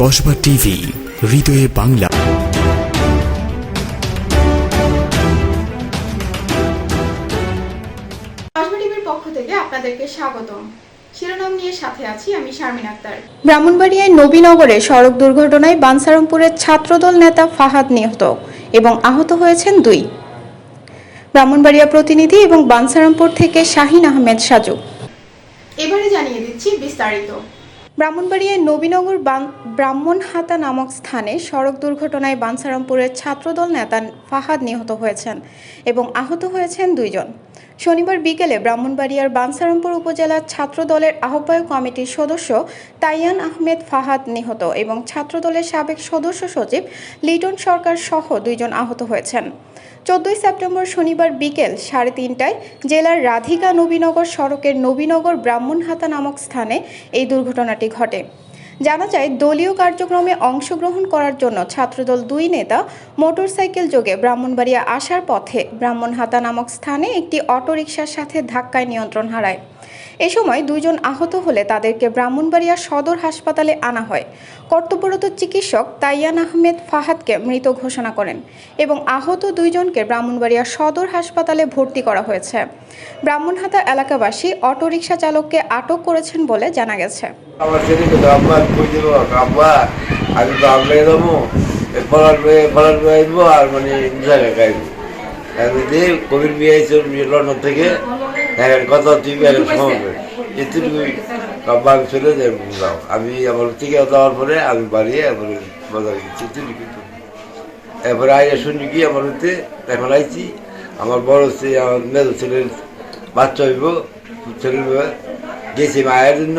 Kasba TV হৃদয়ে বাংলা। পক্ষ থেকে আপনাদেরকে স্বাগতম। শিরোনাম নিয়ে সাথে আছি আমি শারমিন আক্তার। ব্রাহ্মণবাড়িয়ায় নবীনগরে সড়ক দুর্ঘটনায় বানসারামপুরের ছাত্রদল নেতা ফাহাদ নিহত এবং আহত হয়েছেন দুই। ব্রাহ্মণবাড়িয়া প্রতিনিধি এবং বানসারামপুর থেকে শাহিন আহমেদ সাজু। বিস্তারিত। ব্রাহ্মণবাড়িয়ায় নবীনগর বান- ব্রাহ্মণহাতা নামক স্থানে সড়ক দুর্ঘটনায় বানসারামপুরের ছাত্রদল নেতা ফাহাদ নিহত হয়েছেন এবং আহত হয়েছেন দুইজন। শনিবার বিকেলে ব্রাহ্মণবাড়িয়ার বানসারামপুর উপজেলার ছাত্রদলের আহ্বায়ক কমিটির সদস্য তাইয়ান আহমেদ ফাহাদ নিহত এবং ছাত্রদলের সাবেক সদস্য সচিব লিটন সরকার সহ দুইজন আহত হয়েছেন। চোদ্দই সেপ্টেম্বর শনিবার বিকেল সাড়ে তিনটায় জেলার রাধিকা নবীনগর সড়কের নবীনগর ব্রাহ্মণহাতা নামক স্থানে এই দুর্ঘটনাটি ঘটে। জানা যায়, দলীয় কার্যক্রমে অংশগ্রহণ করার জন্য ছাত্রদল দুই নেতা মোটরসাইকেল যোগে ব্রাহ্মণবাড়িয়া আসার পথে ব্রাহ্মণহাতা নামক স্থানে একটি অটোরিকশার সাথে ধাক্কায় নিয়ন্ত্রণ হারায়। এ সময় দুইজন আহত হলে তাদেরকে ব্রাহ্মণবাড়িয়া সদর হাসপাতালে আনা হয়। কর্তব্যরত চিকিৎসক তাইয়ান আহমেদ ফাহাদকে মৃত ঘোষণা করেন এবং আহত দুইজনকে ব্রাহ্মণবাড়িয়া সদর হাসপাতালে ভর্তি করা হয়েছে। ব্রাহ্মণহাতা এলাকাবাসী অটোরিকশা চালককে আটক করেছেন বলে জানা গেছে। আমি আইবো আর মানে কবির বিয়ে লন্ডন থেকে। এখন কত তুই এখন সময় এতটুকুই আব্বা আমি চলে যাই যাও আমি আমার থেকে যাওয়ার পরে আমি বাড়ি এরপরে বাজারে গেছি। এতটুকু। এরপরে আইয়া শুনি কি আমার হতে এখন আইছি। আমার বড় ছেলে আমার মেজো ছেলের বাচ্চা হইব ছেলের। গেছি মায়ের জন্য।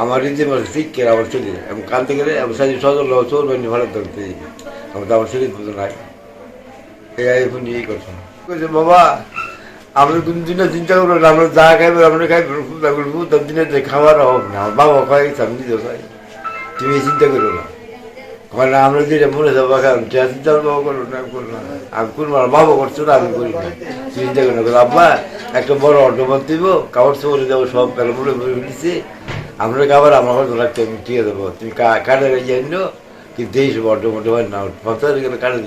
আমার রীতিমতো শিক্ষের আমার ছেলে আমি কানতে গেলে আমি সাজি সজল চোর বানি ভালো ধরতে আমি তো আমার ছেলে বুঝো নাই। এই এখন এই কথা। বাবা আমরা কোন দিনে চিন্তা করব না আমরা যা খাইবো আমরা খাইবো ফুটা করব তার দিনে যে খাবার অভাব না। বাবা খাই আমি নিজেও খাই তুমি চিন্তা করো না। মানে আমরা যেটা মনে যাব কারণ যা চিন্তা বাবা করো না করো না। আমি করব না বাবা করছ না আমি করি না। চিন্তা করো না করো, আব্বা একটা বড় অটো দিব কাপড় চোপড়ে দেবো সব বেলা বলে বলে দিচ্ছে আমরা খাবার আমার হয়তো রাখতে আমি ঠিক দেবো তুমি কাঠে রেখে আনো কিন্তু এই সব অটো মোটো হয় না ভাবতে গেলে কাঠে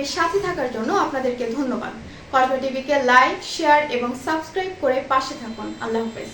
টিভির সাথে থাকার জন্য আপনাদেরকে ধন্যবাদ। কল্প টিভিকে লাইক, শেয়ার এবং সাবস্ক্রাইব করে পাশে থাকুন। আল্লাহ হাফেজ।